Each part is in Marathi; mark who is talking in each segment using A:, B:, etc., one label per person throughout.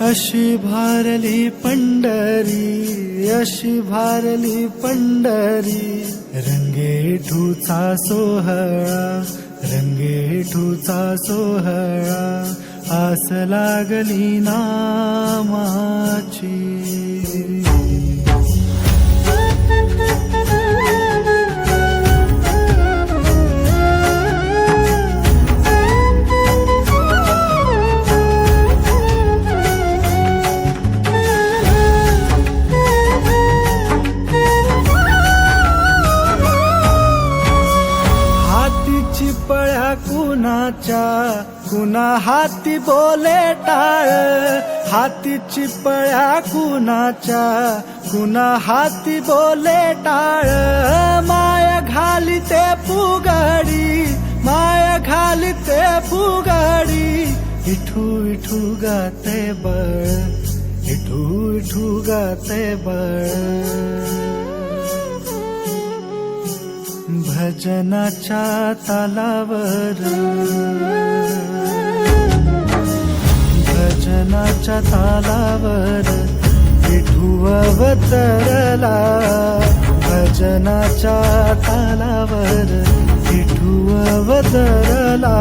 A: अशी भारली पंढरी अशी भारली पंढरी. रंगेठूचा सोहळा रंगेठूचा सोहळा आस लागली नामाची. कुणाच्या कुणा हाती बोले टाळ. हाती चिपळ्या कुणाच्या कुणा हाती बोले टाळ. माय घाली ते फुगाडी माय घाली ते फुगाडी. इठू इठू गाते बळ इठू इठू गाते बळ. भजनाच्या तालावर. भजनाच्या तालावर विठू अवतरला भजनाच्या तालावर विठू अवतरला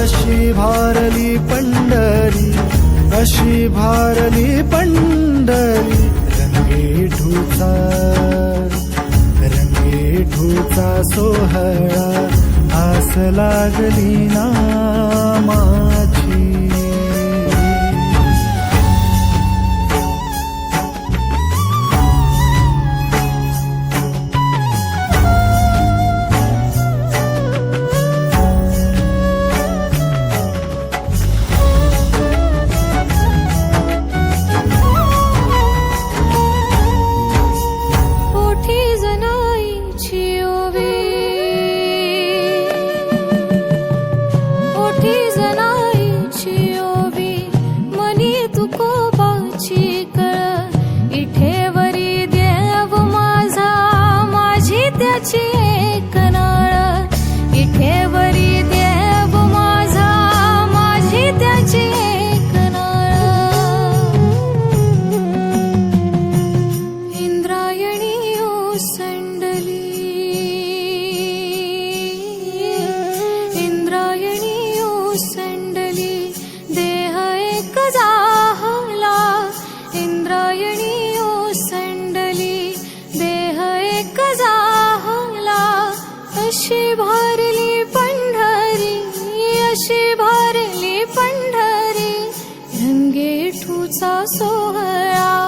A: अशी भारली पंढरी अशी भारली पंढरी रंगेठूचा रंगेठूचा सोहळा आस लागली नामाची
B: भारली पंढरी अशी भारली पंढरी रंगेठूचा सोहळा. सोहळा